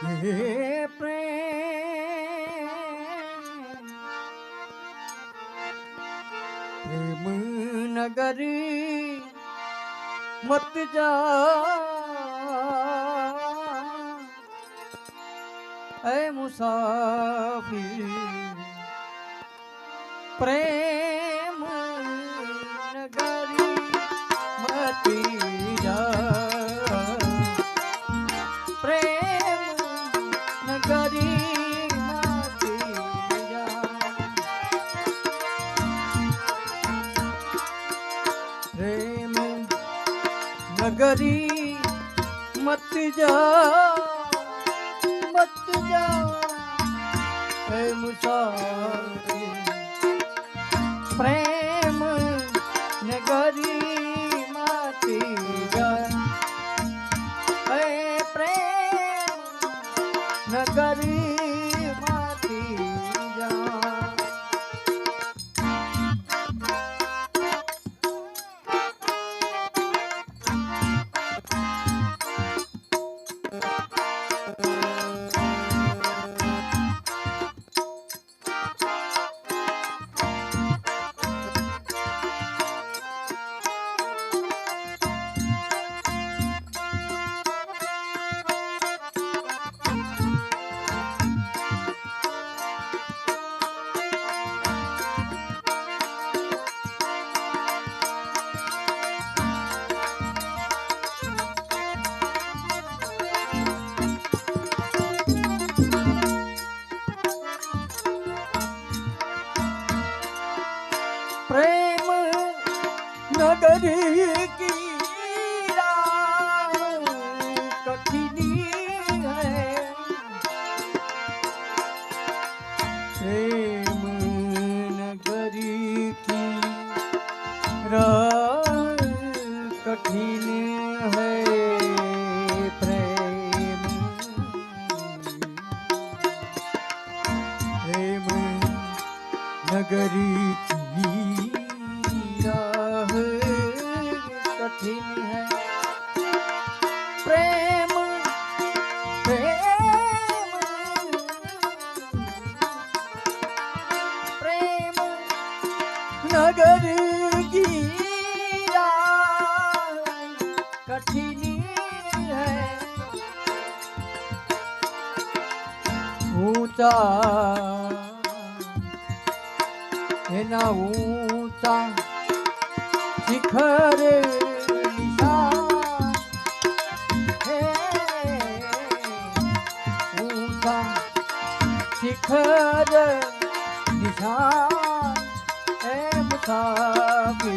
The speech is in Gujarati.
હે પ્રેમ પ્રેમ નગરી મત જા એ મુસાફિર પ્રેમ નગરી મત જા મત જા હે મુસાફિર પ્રેમ નગરી માતી જા હે પ્રેમ નગરી नगरी की प्रेम नगरी की कठिन है। प्रेम प्रेम नगरी की નગર ગીયા કઠિની ઊંચા એના ઊંચા શિખરે શિખર નિશાન খাবি